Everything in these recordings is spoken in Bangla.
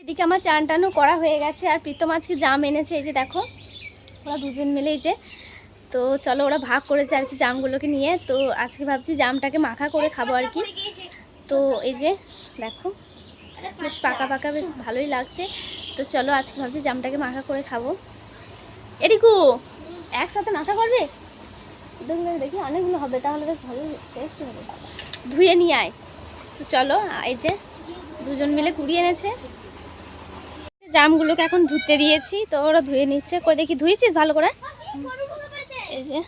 এদিকে আমার চান টানও করা হয়ে গেছে আর প্রীতম আজকে জাম এনেছে, এই যে দেখো, ওরা দুজন মিলে এই যে, তো চলো ওরা ভাগ করেছে আর কি জামগুলোকে নিয়ে, তো আজকে ভাবছি জামটাকে মাখা করে খাব আর কি। তো এই যে, দেখো, বেশ পাকা পাকা, বেশ ভালোই লাগছে। তো চলো আজকে ভাবছি জামটাকে মাখা করে খাব। এরিকু, একসাথে মাখা করবে? দেখি অনেকগুলো হবে, তাহলে বেশ ভালো টেস্ট হবে। ধুয়ে নিয়ে আয়। তো চলো, এই যে, দুজন মিলে কুড়িয়ে এনেছে। জামগুলোকে এখন ধুতে দিয়েছি তো ওরা ধুয়ে নিচ্ছে। কই দেখি ধুয়েছিস ভালো করে? এই যে।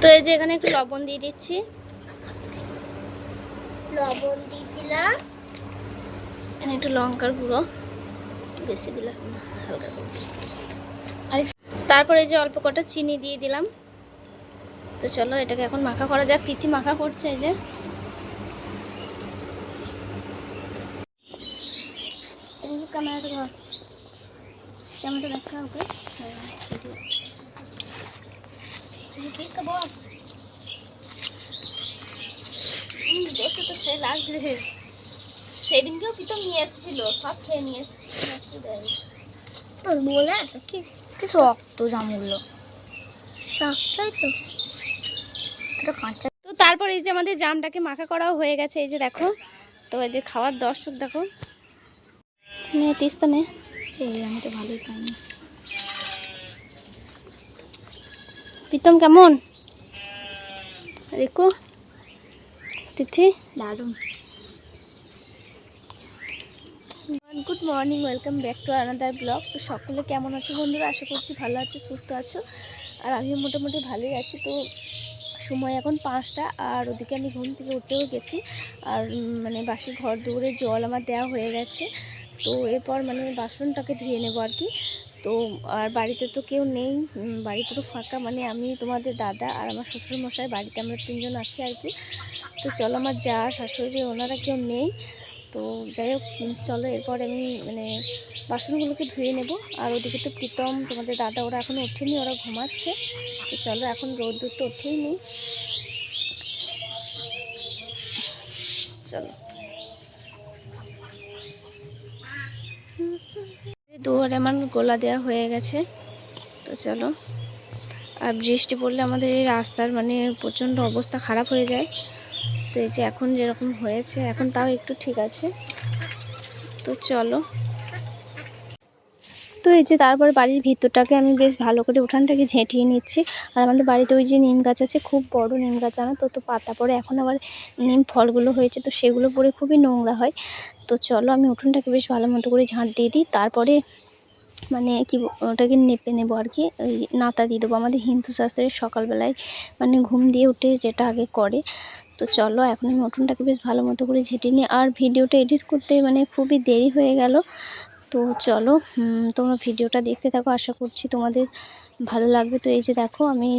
তো এই যে এখানে একটু লবণ দিয়ে দিচ্ছি। লবণ দিয়ে দিলাম। এখানে একটু লঙ্কার গুঁড়ো বেশি দিলাম হালকা আর তারপরে এই যে অল্প কটা চিনি দিয়ে দিলাম। তো চলো এটাকে এখন মাখা করা যাক। তিথি মাখা করছে এই যে এদিকে ক্যামেরাটা ধর ক্যামেরাটা দেখা ওকে। দেখতে তো সে লাগছে। সেদিনকেও প্রীতম নিয়ে এসেছিল, সব খেয়ে নিয়ে এসেছিল বলে আছে কি? কি শক্ত জামগুলো শক্তই তো। এটা কাঁচা তো তারপর এই যে আমাদের জামটাকে মাখা করাও হয়ে গেছে, এই যে দেখো। তো এই যে খাওয়ার দর্শক দেখো। নে তিস্তা নে। এই আমি তো ভালোই পাইনি প্রীতম কেমন? রেকো? তিথি? দারুণ। Good morning welcome back to another blog তো সকলে কেমন আছো বন্ধুরা? আশা করছি ভালো আছো সুস্থ আছো। আর আমি মোটামুটি ভালোই আছি। তো সময় এখন পাঁচটা আর ওদিকে আমি ঘুম থেকে উঠেও গেছি। আর মানে বাসি ঘর দৌড়ে জল আমার দেওয়া হয়ে গেছে। তো এরপর মানে বাসনটাকে ধুয়ে নেব আর কি। তো আর বাড়িতে তো কেউ নেই বাড়িতে তো ফাঁকা। মানে আমি, তোমাদের দাদা আর আমার শ্বশুরমশাই, বাড়িতে আমরা তিনজন আছি আর কি। তো চলো আমার যা, শাশুড়ি ওনারা কেউ নেই। তো যাই হোক চলো এরপর আমি মানে বাসনগুলোকে ধুয়ে নেব। আর ওদিকে তো প্রীতম, তোমাদের দাদা, ওরা এখনও ওঠেনি, ওরা ঘুমাচ্ছে। তো চলো এখন রোদ্দুর তো ওঠেই নেই চলো। দুয়ারে আমার গোলা দেওয়া হয়ে গেছে। তো চলো। আর বৃষ্টি পড়লে আমাদের এই রাস্তার মানে প্রচণ্ড অবস্থা খারাপ হয়ে যায়। তো এই যে এখন যেরকম হয়েছে, এখন তাও একটু ঠিক আছে। তো চলো। তো এই যে তারপর বাড়ির ভিতরটাকে আমি বেশ ভালো করে উঠানটাকে ঝেঁটিয়ে নিচ্ছি। আর আমাদের বাড়িতে ওই যে নিম গাছ আছে, খুব বড় নিম গাছ, জানো তো? তো পাতা পড়ে। এখন আবার নিম ফলগুলো হয়েছে, তো সেগুলো পরে খুবই নোংরা হয়। তো চলো আমি উঠোনটাকে বেশ ভালো মতো করে ঝাঁট দিয়ে দিই। তারপরে মানে কি ওটাকে নেপে নেব আর কি। ওই নাতা দিয়ে দেবো। আমাদের হিন্দু শাস্ত্রের সকালবেলায় মানে ঘুম দিয়ে উঠে যেটা আগে করে। তো চলো এখন আমি উঠোনটাকে বেশ ভালো মতো করে ঝেঁটে নিই। আর ভিডিওটা এডিট করতে মানে খুবই দেরি হয়ে গেল। তো চলো তোমরা ভিডিওটা দেখতে থাকো, আশা করছি তোমাদের ভালো লাগবে। তো এই যে দেখো, আমি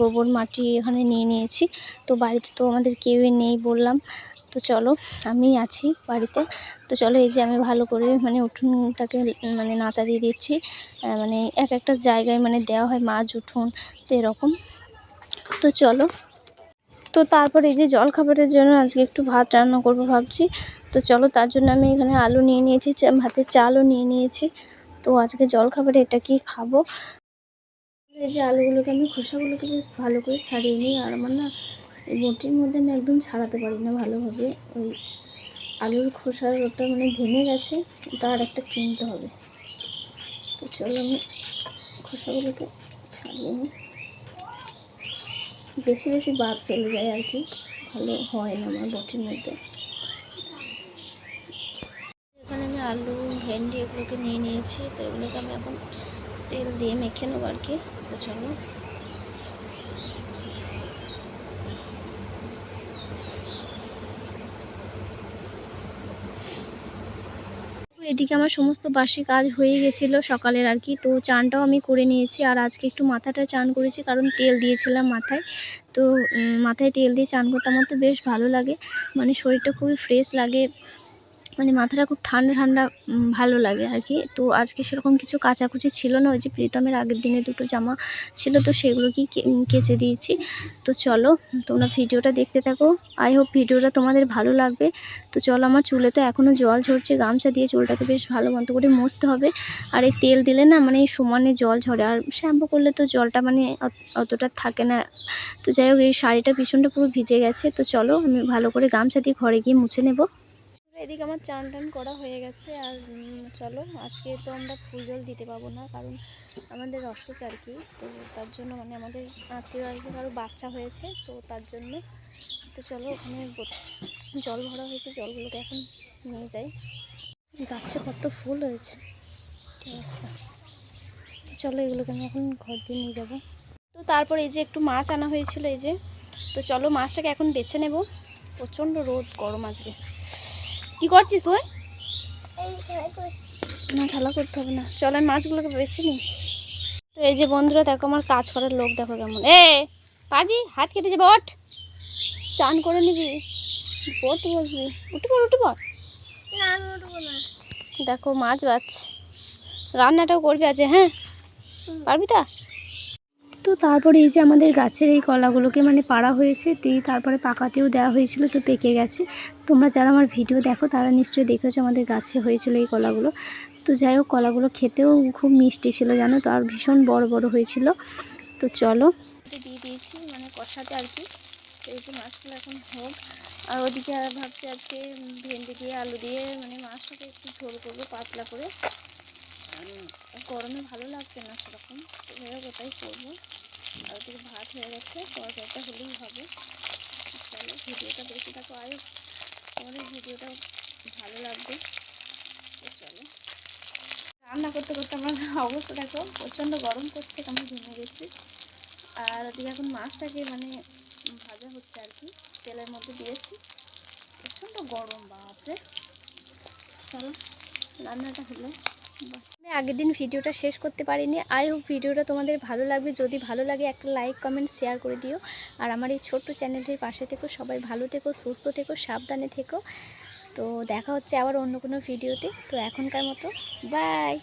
গোবর মাটি এখানে নিয়ে নিয়েছি। তো বাড়িতে তো আমাদের কেউই নেই বললাম। তো চলো, আমি আছি বাড়িতে। তো চলো, এই যে আমি ভালো করে মানে উঠোনটাকে মানে নাতা দিয়ে দিচ্ছি। মানে এক একটা জায়গায় মানে দেওয়া হয় মাছ, উঠোন, তো এরকম। তো চলো তো তারপর এই যে জল খাবারের জন্য আজকে একটু ভাত রান্না করব ভাবছি। তো চলো তার জন্য আমি এখানে আলু নিয়ে নিয়েছি ভাতের চালও নিয়ে নিয়েছি। তো আজকে জল খাবারে এটা কি খাব? এই যে আলুগুলোকে আমি খোসাগুলোকে বেশ ভালো করে ছাড়িয়ে নিই, আর আমার না এই বটির মধ্যে আমি একদম ছাড়াতে পারি না ভালোভাবে। ওই আলুর খোসার ওটা মানে ভেঙে গেছে, ওটা আর একটা কিনতে হবে। তো চলো আমি খোসাগুলোকে ছাড়িয়ে নিই। বেশি বেশি বাদ চলে যায় আর কি। ভালো হয় না আমার বটির মধ্যে। এখানে আমি আলু, ভেন্ডি এগুলোকে নিয়ে নিয়েছি। তো এগুলোকে আমি এখন তেল দিয়ে মেখে নেব আর কি। তো চলো। এদিকে আমার সমস্ত বাসি কাজ হয়ে গেছিল সকালের আর কি। তো চানটাও আমি করে নিয়েছি আর আজকে একটু মাথাটা চান করেছি কারণ তেল দিয়েছিলাম মাথায়। তো মাথায় তেল দিয়ে চান করতে আমার তো বেশ ভালো লাগে। মানে শরীরটা খুবই ফ্রেশ লাগে। মানে মাথাটা খুব ঠান্ডা ঠান্ডা ভালো লাগে আর কি। তো আজকে সেরকম কিছু কাচাকুচি ছিল না, ওই যে প্রীতমের আগের দিনে দুটো জামা ছিল, তো সেগুলোকেই কে- কেচে দিয়েছি। তো চলো, তোমরা ভিডিওটা দেখতে থাকো। আই হোপ ভিডিওটা তোমাদের ভালো লাগবে। তো চলো, আমার চুলে তো এখনও জল ঝরছে, গামছা দিয়ে চুলটাকে বেশ ভালো মতো করে মুছতে হবে। আর এই তেল দিলে না মানে সমানে জল ঝরে, আর শ্যাম্পু করলে তো জলটা মানে অতটা থাকে না। তো যাই হোক, এই শাড়িটা পিছনটা পুরো ভিজে গেছে। তো চলো, আমি ভালো করে গামছা দিয়ে ঘরে গিয়ে মুছে নেব। এদিকে আমার চান টান করা হয়ে গেছে আর চলো, আজকে তো আমরা ফুল জল দিতে পাবো না, কারণ আমাদের রসচ আর কি। তো তার জন্য মানে আমাদের আত্মীয় আর কি কারও বাচ্চা হয়েছে, তো তার জন্য তো চলো, ওখানে জল ভরা হয়েছে, জলগুলোকে এখন নিয়ে যাই। গাছে কত ফুল হয়েছে তো চলো, এগুলোকে আমি এখন ঘর দিয়ে নিয়ে যাব। তো তারপর এই যে একটু মাছ আনা হয়েছিল, এই যে, তো চলো, মাছটাকে এখন বেছে নেব। প্রচণ্ড রোদ, গরম আজকে। কি করছিস তুই? না খেলা করতে হবে না। চলো আমি মাছগুলোকে বেছে নিই। তো এই যে বন্ধুরা দেখো আমার কাজ করার লোক দেখো কেমন। এ পারবি? হাত কেটে যাবে ওঠ। চান করে নিবি। পড়তে বসবি উঠে পড় উঠে পড়। দেখো মাছ বাচ্ছে রান্নাটাও করবি আছে হ্যাঁ? পারবি তা? তো তারপরে এই যে আমাদের গাছের এই কলাগুলোকে মানে পাড়া হয়েছে, দিয়ে তারপরে পাকাতেও দেওয়া হয়েছিল, তো পেকে গেছে। তোমরা যারা আমার ভিডিও দেখো, তারা নিশ্চয়ই দেখেছ আমাদের গাছে হয়েছিল এই কলাগুলো। তো যাই হোক, কলাগুলো খেতেও খুব মিষ্টি ছিল, জানো তো, আর ভীষণ বড় বড় হয়েছিল। তো চলো। দিয়ে দিয়েছি মানে কষাতে আর কি। এই যে মাছগুলো এখন হোক, আর ওদিকে ভাবছি আজকে ভেন্ডি দিয়ে, আলু দিয়ে মানে মাছটাকে একটু ঝোল করব, পাতলা করে। গরমে ভালো লাগছে না সেরকম। যাই ওটাই করব। আর ওদিকে ভাত হয়ে গেছে, তরকারিটা হলেই হবে। চলো, ভিডিওটা দেখে থাকো। আর তোমাদের ভিডিওটা ভালো লাগবে চলো। রান্না করতে করতে আমার অবস্থা দেখো, প্রচণ্ড গরম করছে, কেমন ঘুমে গেছি। আর ওদিকে এখন মাছটাকে মানে ভাজা হচ্ছে আর কি, তেলের মধ্যে দিয়েছি। প্রচণ্ড গরম, বাপরে। চলো, রান্নাটা হলো। বাহ। আমি আগের দিন ভিডিওটা শেষ করতে পারিনি। আই হোপ ভিডিওটা তোমাদের ভালো লাগবে। যদি ভালো লাগে, একটা লাইক, কমেন্ট, শেয়ার করে দিও। আর আমার এই ছোট্ট চ্যানেলটির পাশে থেকো, সবাই ভালো থেকো, সুস্থ থেকো, সাবধানে থেকো। তো দেখা হচ্ছে আবার অন্য কোনো ভিডিওতে। তো এখনকার মতো বাই